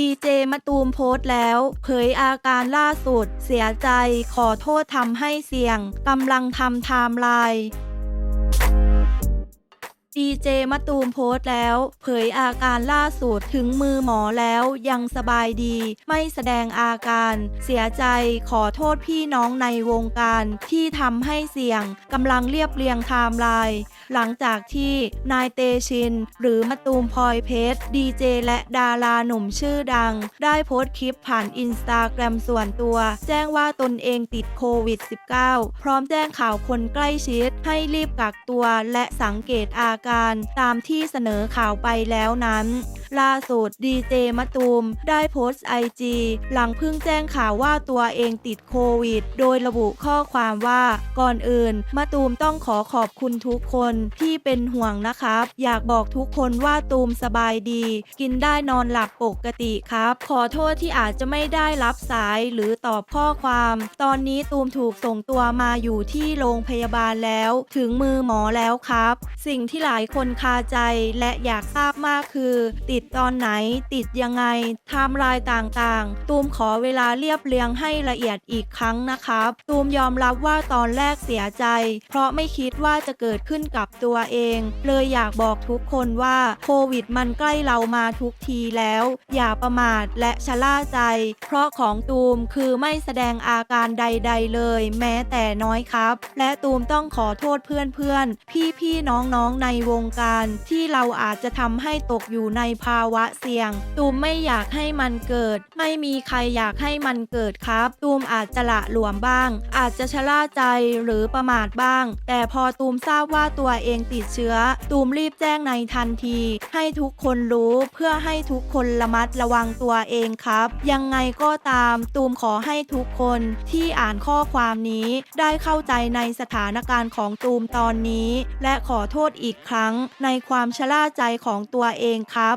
ดีเจมาตูมโพสต์แล้ว เผยอาการล่าสุด เสียใจขอโทษทำให้เสี่ยงกำลังทำไทม์ไลน์ ดีเจมะตูมโพสต์แล้ว เผยอาการล่าสุดถึงมือหมอแล้วยังสบายดี ไม่แสดงอาการ เสียใจขอโทษพี่น้องในวงการที่ทำให้เสี่ยงกำลังเรียบเรียงไทม์ไลน์หลังจากที่นายเตชิน หรือมะตูมพลอยเพชรดีเจและดาราหนุ่มชื่อดัง ได้โพสต์คลิปผ่านอินสตาแกรมส่วนตัว แจ้งว่าตนเองติดโควิด -19 พร้อมแจ้งข่าวคนใกล้ชิดให้รีบกักตัวและสังเกตอาการตามที่เสนอข่าวไปแล้วนั้น ล่าสุดดีเจมะตูม ได้โพสต์ไอจีหลังเพิ่งแจ้งข่าวว่าตัวเองติดโควิด โดยระบุข้อความว่าก่อนอื่นมะตูมต้องขอขอบคุณทุกคนที่เป็นห่วงนะครับ อยากบอกทุกคนว่าตูมสบายดี กินได้นอนหลับปกติครับ ขอโทษที่อาจจะไม่ได้รับสายหรือตอบข้อความ ตอนนี้ตูมถูกส่งตัวมาอยู่ที่โรงพยาบาลแล้ว ถึงมือหมอแล้วครับ สิ่งที่หลายคนคาใจและอยากทราบมากคือ ติดตอนไหน ติดยังไงไทม์ไลน์ต่างๆ ตูมขอเวลาเรียบเรียงให้ละเอียดอีกครั้งนะครับ ตูมยอมรับว่าตอนแรกเสียใจ เพราะไม่คิดว่าจะเกิดขึ้นกับตัวเอง เลยอยากบอกทุกคนว่าโควิดมันใกล้เรามาทุกทีแล้ว อย่าประมาทและชะล่าใจ เพราะของตูมคือไม่แสดงอาการใด ๆ เลย แม้แต่น้อยครับ และตูมต้องขอโทษเพื่อนๆ พี่ๆ น้องๆ ในวงการ ที่เราอาจจะทำให้ตกอยู่ในภาวะเสี่ยง ตูมไม่อยากให้มันเกิด ไม่มีใครอยากให้มันเกิดครับ ตูมอาจจะละหลวมบ้าง อาจจะชะล่าใจหรือประมาทบ้าง แต่พอตูมทราบว่าตัวเองติดเชื้อ ตูมรีบแจ้งในทันที ให้ทุกคนรู้เพื่อให้ทุกคนระมัดระวังตัวเองครับ ยังไงก็ตาม ตูมขอให้ทุกคนที่อ่านข้อความนี้ได้เข้าใจในสถานการณ์ของตูมตอนนี้ และขอโทษอีกครั้งในความชะล่าใจของตัวเองครับ